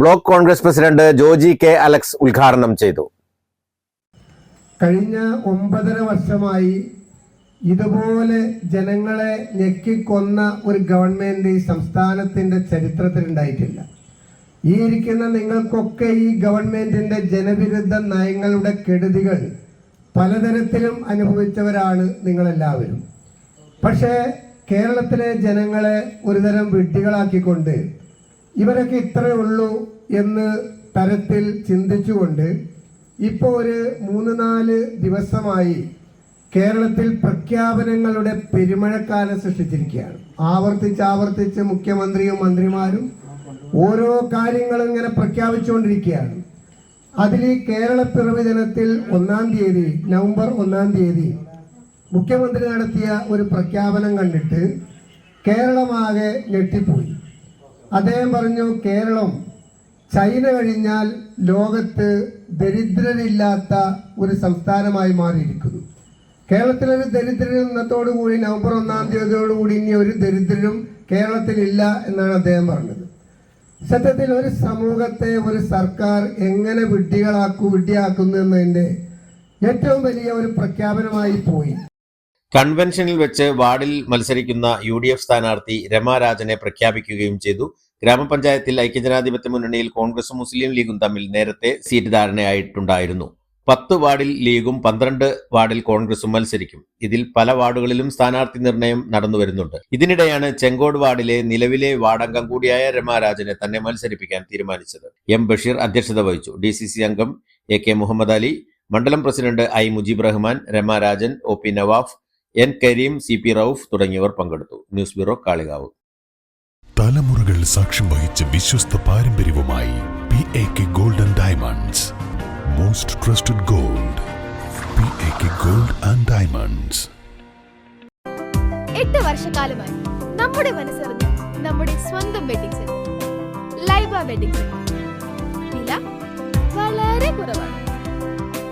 Block Congress president Joji K Alex ഉദ്ഘാടനം ചെയ്തു. കഴിഞ്ഞ ഒമ്പതര വർഷമായി ഇതുപോലെ ജനങ്ങളെ ഞെക്കിക്കൊന്ന ഒരു ഗവൺമെന്റ് ഈ സംസ്ഥാനത്തിന്റെ ചരിത്രത്തിൽ ഉണ്ടായിട്ടില്ല. ഈ ഇരിക്കുന്ന നിങ്ങൾക്കൊക്കെ ഈ ഗവൺമെന്റിന്റെ ജനവിരുദ്ധ നയങ്ങളുടെ കെടുതികൾ പലതരത്തിലും അനുഭവിച്ചവരാണ് നിങ്ങളെല്ലാവരും. പക്ഷേ കേരളത്തിലെ ജനങ്ങളെ ഒരുതരം വിഡ്ഢികളാക്കിക്കൊണ്ട് ഇവരൊക്കെ ഇത്രയേ ഉള്ളൂ എന്ന് തരത്തിൽ ചിന്തിച്ചുകൊണ്ട് ഇപ്പോൾ ഒരു മൂന്ന് നാല് ദിവസമായി കേരളത്തിൽ പ്രഖ്യാപനങ്ങളുടെ പെരുമഴക്കാലം സൃഷ്ടിച്ചിരിക്കുകയാണ്. ആവർത്തിച്ച് ആവർത്തിച്ച് മുഖ്യമന്ത്രിയും മന്ത്രിമാരും ഓരോ കാര്യങ്ങളും ഇങ്ങനെ പ്രഖ്യാപിച്ചുകൊണ്ടിരിക്കുകയാണ്. അതിൽ ഈ കേരള പിറവി ദിനത്തിൽ ഒന്നാം തീയതി നവംബർ ഒന്നാം തീയതി മുഖ്യമന്ത്രി നടത്തിയ ഒരു പ്രഖ്യാപനം കണ്ടിട്ട് കേരളമാകെ ഞെട്ടിപ്പോയി. അദ്ദേഹം പറഞ്ഞു കേരളം ചൈന കഴിഞ്ഞാൽ ലോകത്ത് ദരിദ്രരില്ലാത്ത ഒരു സംസ്ഥാനമായി മാറിയിരിക്കുന്നു. കേരളത്തിലൊരു ദരിദ്രരും ഇന്നത്തോടു കൂടി നവംബർ ഒന്നാം തീയതിയോടുകൂടി ഇനി ഒരു ദരിദ്രരും കേരളത്തിലില്ല എന്നാണ് അദ്ദേഹം പറഞ്ഞത്. സത്യത്തിൽ ഒരു സമൂഹത്തെ ഒരു സർക്കാർ എങ്ങനെ വിഡ്ഢികളാക്കൂ വിഡ്ഢിയാക്കുന്നു എന്നതിന്റെ ഏറ്റവും വലിയ ഒരു പ്രഖ്യാപനമായി പോയി. കൺവെൻഷനിൽ വെച്ച് വാർഡിൽ മത്സരിക്കുന്ന യു ഡി എഫ് സ്ഥാനാർത്ഥി രമാരാജനെ പ്രഖ്യാപിക്കുകയും ചെയ്തു. ഗ്രാമപഞ്ചായത്തിൽ ഐക്യജനാധിപത്യ മുന്നണിയിൽ കോൺഗ്രസും മുസ്ലിം ലീഗും തമ്മിൽ നേരത്തെ സീറ്റ് ധാരണയായിട്ടുണ്ടായിരുന്നു. പത്ത് വാർഡിൽ ലീഗും പന്ത്രണ്ട് വാർഡിൽ കോൺഗ്രസും മത്സരിക്കും. ഇതിൽ പല വാർഡുകളിലും സ്ഥാനാർത്ഥി നിർണയം നടന്നു വരുന്നുണ്ട്. ഇതിനിടെയാണ് ചെങ്കോട് വാർഡിലെ നിലവിലെ വാർഡംഗം കൂടിയായ രമാരാജനെ തന്നെ മത്സരിപ്പിക്കാൻ തീരുമാനിച്ചത്. എം ബഷീർ അധ്യക്ഷത വഹിച്ചു. ഡി അംഗം എ കെ മുഹമ്മദ് അലി മണ്ഡലം president I Mujeeb Rahman Ramarajan O P Navaf N Kareem C P Rauf തുടങ്ങിയവർ പങ്കെടുത്തു. News bureau Kalikavu. തലമുറകൾ സാക്ഷ്യം വഹിച്ച വിശ്വസ്ത പാരമ്പര്യവുമായി P A K golden diamonds. Most trusted gold P A K gold and diamonds എട്ട് വർഷക്കാലമായി നമ്മുടെ മനസ്സറിഞ്ഞ നമ്മുടെ സ്വന്തം wedding centre Laiba wedding centre വില വളരെ കുറവാണ്.